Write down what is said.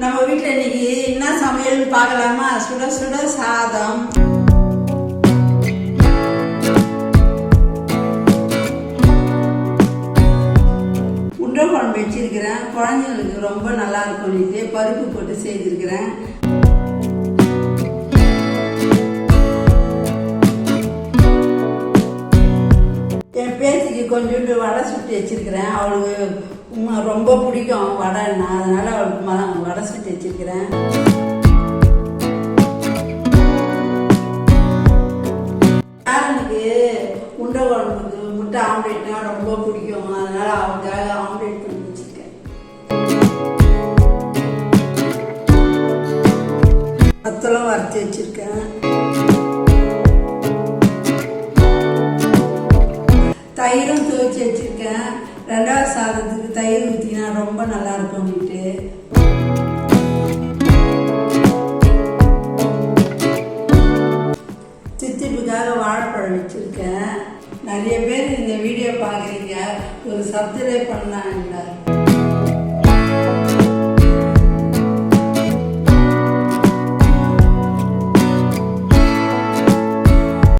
நம்ம வீட்டில் இன்னைக்கு என்ன சமையல் பார்க்கலாமா? சுட சுட சாதம். உருண்டை குழம்பு வச்சிருக்கிறேன். குழந்தைங்களுக்கு ரொம்ப நல்லா இருக்கும்னுட்டு பருப்பு போட்டு செய்திருக்கிறேன். கொஞ்சோண்டு வடை சுட்டு வச்சிருக்கிறேன். அவளுக்கு ரொம்ப பிடிக்கும் வடைன்னா. அதனால் அவளுக்கு வடை சுட்டு வச்சிருக்கிறேன். யாருக்கு குழம்புக்கு முட்டை ஆம்லேட்னா ரொம்ப பிடிக்கும். அதனால அவளுக்காக ஆம்லேட் பண்ணி வச்சிருக்கேன். பத்தலம் வறுத்து வச்சிருக்கேன். தயிரும் துவைச்சி வச்சுருக்கேன். ரெண்டாவது சாதத்துக்கு தயிர் ஊற்றினா ரொம்ப நல்லா அப்படின்ட்டு. சித்திப்புக்காக வாழைப்பழம் வச்சிருக்கேன். நிறைய பேர் இந்த வீடியோ பார்க்குறீங்க. ஒரு சப்ஸ்கிரைப் பண்ணலாம்